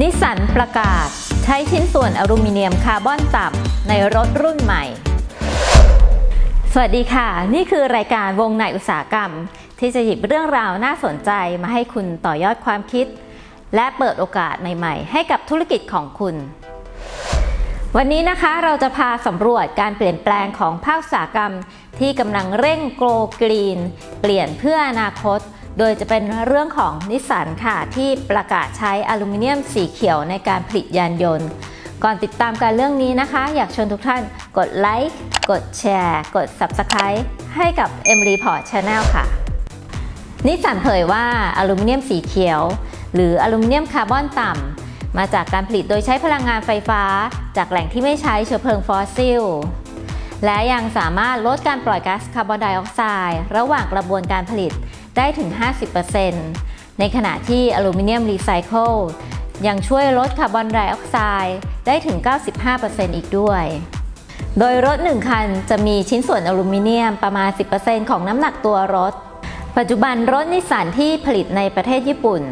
นิสสันประกาศใช้ชิ้นส่วนอลูมิเนียมคาร์บอนต่ำในรถรุ่นใหม่ สวัสดีค่ะ นี่คือรายการวงในอุตสาหกรรม ที่จะหยิบเรื่องราวน่าสนใจมาให้คุณต่อยอดความคิด และเปิดโอกาสใหม่ๆ ให้กับธุรกิจของคุณ วันนี้นะคะเราจะพาสำรวจการเปลี่ยนแปลงของภาคอุตสาหกรรม ที่กำลังเร่งโกลกรีน เปลี่ยนเพื่ออนาคต โดยจะเป็นเรื่องของนิสสันค่ะ ที่ประกาศใช้อลูมิเนียมสีเขียวในการผลิตยานยนต์ ก่อนติดตามการเรื่องนี้นะคะ อยากชวนทุกท่านกดไลค์กดแชร์ กด Subscribe ให้กับ M Report Channel ค่ะนิสสันเผยว่าอลูมิเนียมสีเขียว หรืออลูมิเนียมคาร์บอนต่ำมาจากการผลิตโดยใช้พลังงานไฟฟ้า จากแหล่งที่ไม่ใช้เชื้อเพลิงฟอสซิลและยังสามารถลดการปล่อยก๊าซคาร์บอนไดออกไซด์ระหว่างกระบวนการผลิต ได้ถึง 50%ในขณะที่อลูมิเนียมรีไซเคิลยังช่วยลดคาร์บอนไดออกไซด์ได้ถึง 95%อีกด้วย โดยรถ 1 คันจะมีชิ้นส่วนอลูมิเนียมประมาณ 10%ของน้ำหนักตัวรถ ปัจจุบันรถนิสสันที่ผลิตในประเทศญี่ปุ่น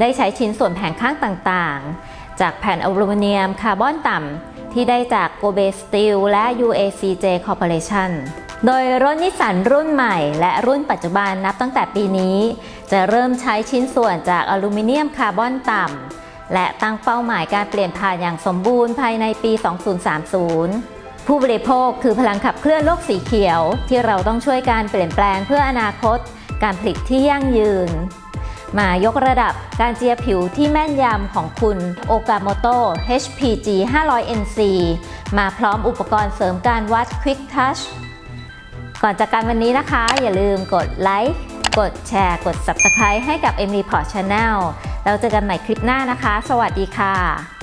ได้ใช้ชิ้นส่วนแผงข้างต่างๆ จากแผ่นอลูมิเนียมคาร์บอนต่ำที่ได้จาก Kobe Steel และ UACJ Corporation โดยรถนิสสันรุ่นใหม่ และรุ่นปัจจุบันนับตั้งแต่ปีนี้ จะเริ่มใช้ชิ้นส่วนจากอลูมิเนียมคาร์บอนต่ำ และตั้งเป้าหมายการเปลี่ยนผ่านอย่างสมบูรณ์ภายในปี 2030 ผู้บริโภคคือพลังขับเคลื่อนโลกสีเขียว ที่เราต้องช่วยการเปลี่ยนแปลงเพื่ออนาคต การผลิตที่ยั่งยืน มายกระดับการเจียผิวที่แม่นยำของคุณโอกาโมโต HPG 500 NC มาพร้อมอุปกรณ์เสริมการวัด Quick Touch ก่อนจากกันวันนี้นะคะ อย่าลืมกดไลค์กดแชร์ กด Subscribe ให้กับ M Report Channel แล้วเจอกันใหม่คลิปหน้านะคะ สวัสดีค่ะ